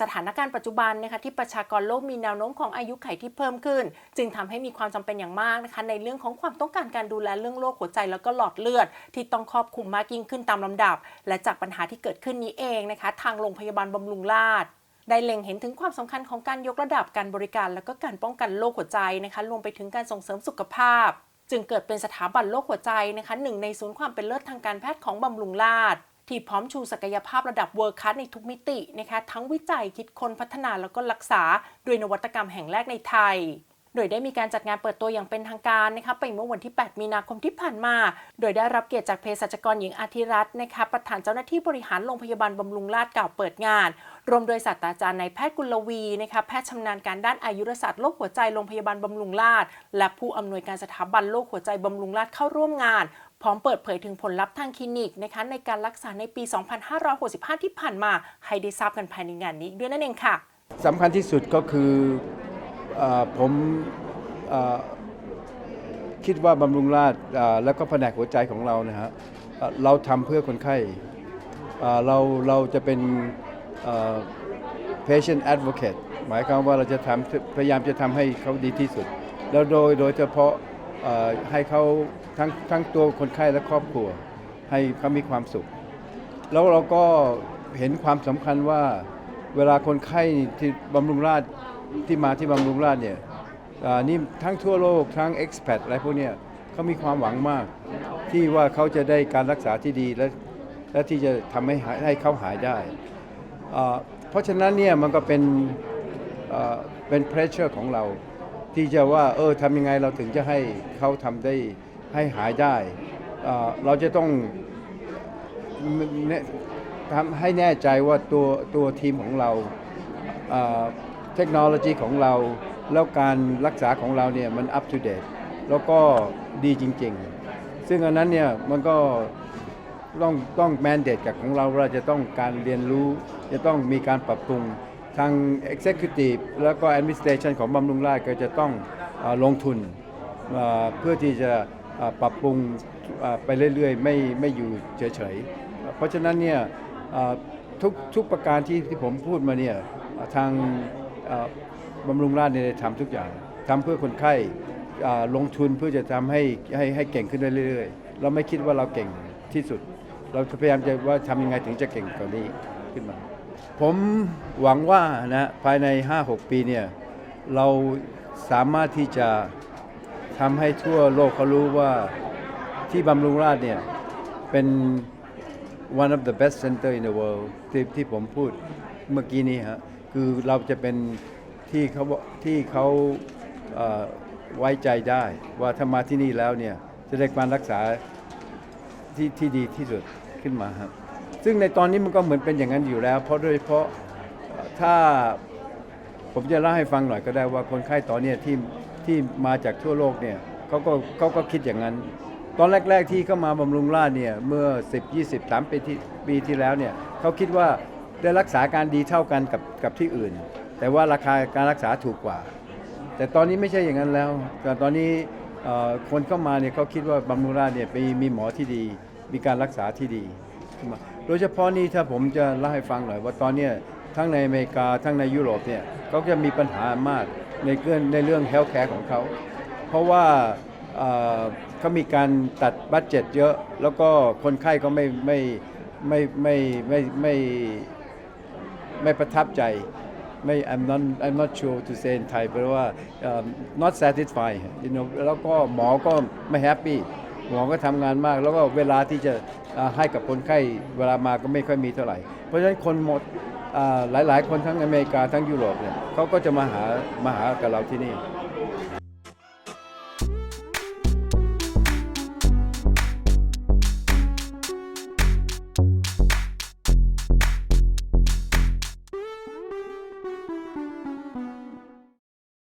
สถานการณ์ปัจจุบันนะคะที่ประชากรโลกมีแนวโน้มของอายุไขที่เพิ่มขึ้น จึงทำให้มีความจำเป็นอย่างมากนะคะในเรื่องของความต้องการการดูแลเรื่องโรคหัวใจแล้วก็หลอดเลือด ที่ต้องครอบคลุมมากยิ่งขึ้นตามลำดับ และจากปัญหาที่เกิดขึ้นนี้เองนะคะทางโรงพยาบาลบำรุงราษฎร์ได้เล็งเห็นถึงความสำคัญของการยกระดับการบริการ แล้วก็การป้องกันโรคหัวใจนะคะรวมไปถึงการส่งเสริมสุขภาพ จึงเกิดเป็นสถาบันโรคหัวใจนะคะหนึ่งในศูนย์ความเป็นเลิศทางการแพทย์ของบำรุงราษฎร์ ที่พร้อมชูศักยภาพระดับเวิร์คัสในทุกมิตินะคะทั้งวิจัยคิดค้นพัฒนาแล้วก็รักษาด้วยนวัตกรรมแห่งแรกในไทยโดยได้มีการจัดงานเปิดตัวอย่างเป็นทางการนะคะไปเมื่อวันที่ 8 มีนาคมที่ผ่านมา โดยได้รับเกียรติจากเภสัชกรหญิงอาทิรัตน์นะคะประธานเจ้าหน้าที่บริหารโรงพยาบาลบำรุงราษฎร์กล่าวเปิดงาน รวมโดยศาสตราจารย์นายแพทย์กุลวีนะคะแพทย์ชำนาญการด้านอายุรศาสตร์โรคหัวใจโรงพยาบาลบำรุงราษฎร์และผู้อำนวยการสถาบันโรคหัวใจบำรุงราษฎร์เข้าร่วมงาน พร้อมเปิดเผยถึงผลลัพธ์ทางคลินิกนะคะในการรักษาในปี 2565 ที่ผ่านมาให้ได้ทราบกันภายในงานนี้ด้วยนั่นเองค่ะสำคัญที่สุดก็คืออผมอคิดว่าบำรุงราษฎร์เอ่อแล้วก็แผนกหัวใจของเรานะฮะเอ่อเราทำเพื่อคนไข้เราเราจะเป็น patient advocate หมายความว่าเราจะทำพยายามจะทำให้เขาดีที่สุด แล้วโดยโดยเฉพาะ ให้เขาทั้งทั้งตัวคนไข้และครอบครัว ให้เขามีความสุข แล้วเราก็เห็นความสำคัญว่าเวลาคนไข้ที่บำรุงราษฎร์ที่มาที่บำรุงราษฎร์เนี่ยนี่ทั้งทั่วโลกทั้ง expat อะไรพวกเนี้ยเขามีความหวังมาก ที่ว่าเขาจะได้การรักษาที่ดีและและที่จะทำให้หายให้เขาหายได้ เพราะฉะนั้นเนี่ยมันก็เป็นเป็น pressure ของเรา ที่จะว่าเออทำยังไงเราถึงจะให้เขาทำได้ให้หายได้อ่าเราจะต้องเนี่ยทำให้แน่ใจว่าตัวตัวทีมของเราเอ่อเทคโนโลยีของเรา แล้วการรักษาของเราเนี่ยมันอัปเดตแล้วก็ดีจริง ๆ ซึ่งอันนั้นเนี่ยมันก็ต้องต้องแมนเดตกับของเราเราจะต้องการเรียนรู้ จะต้องมีการปรับปรุง ทาง Executive แล้วก็ Administration ของบำรุงราษฎร์ก็จะต้องอลงทุนเพื่อที่จะปรับปรุงไปเรื่อยๆ ไม่ไม่อยู่เฉยๆ เพราะฉะนั้นเนี่ยทุกทุกประการที่ที่ผมพูดมาเนี่ยทางบำรุงราษฎร์เนี่ยทำทุกอย่างทำเพื่อคนไข้ลงทุนเพื่อจะทำให้ให้ให้เก่งขึ้นเรื่อยๆ เราไม่คิดว่าเราเก่งที่สุด เราพยายามจะว่าทำยังไงถึงจะเก่งกว่านี้ขึ้นมา ผมหวังว่านะภายใน 5-6 ปีเนี่ยเราสามารถที่จะทำให้ทั่วโลกเขารู้ว่าที่บำรุงราษฎร์เนี่ยเป็น one of the best center in the world ที่ที่ผมพูดเมื่อกี้นี้ฮะคือเราจะเป็นที่เขาที่เขาเอ่อไว้ใจได้ ว่าถ้ามาที่นี่แล้วเนี่ยจะได้การรักษาที่ที่ดีที่สุดขึ้นมาครับ ซึ่งในตอนนี้มันก็เหมือนเป็นอย่างนั้นอยู่แล้ว เพราะโดยเฉพาะถ้าผมจะเล่าให้ฟังหน่อยก็ได้ว่าคนไข้ตอนเนี้ยที่ที่มาจากทั่วโลกเนี่ยเขาก็เขาก็คิดอย่างนั้น ตอนแรก ๆ ที่เข้ามาบำรุงราษฎร์เนี่ยเมื่อ 10 20 3ปีที่ปีที่แล้วเนี่ยเขาคิดว่าได้รักษาการดีเท่ากันกับกับที่อื่น แต่ว่าราคาการรักษาถูกกว่า แต่ตอนนี้ไม่ใช่อย่างนั้นแล้วแต่ตอนนี้คนเข้ามาเนี่ยเขาคิดว่าบำรุงราษฎร์เนี่ยมีมีหมอที่ดี มีการรักษาที่ดี ขึ้นมา โดยเฉพาะนี่ถ้าผมจะเล่าให้ฟังหน่อยว่าตอนเนี้ยทั้งในอเมริกาทั้งในยุโรปเนี่ยเขาจะมีปัญหามากในเรื่องในเรื่องเฮลท์แคร์ของเขา เพราะว่าเขามีการตัดบัตเจ็ตเยอะ แล้วก็คนไข้ก็ไม่ไม่ไม่ไม่ไม่ไม่ไม่ประทับใจไม่ I'm not I'm not sure to say in Thai แปลว่าเอ่อ not satisfied you know แล้วก็หมอก็ไม่แฮปปี้ หมอก็ทำงานมาก แล้วก็เวลาที่จะให้กับคนไข้เวลามาก็ไม่ค่อยมีเท่าไหร่ เพราะฉะนั้นคนหมดหลาย ๆ คนทั้งอเมริกาทั้งยุโรปเนี่ยเขาก็จะมาหามาหากับเราที่นี่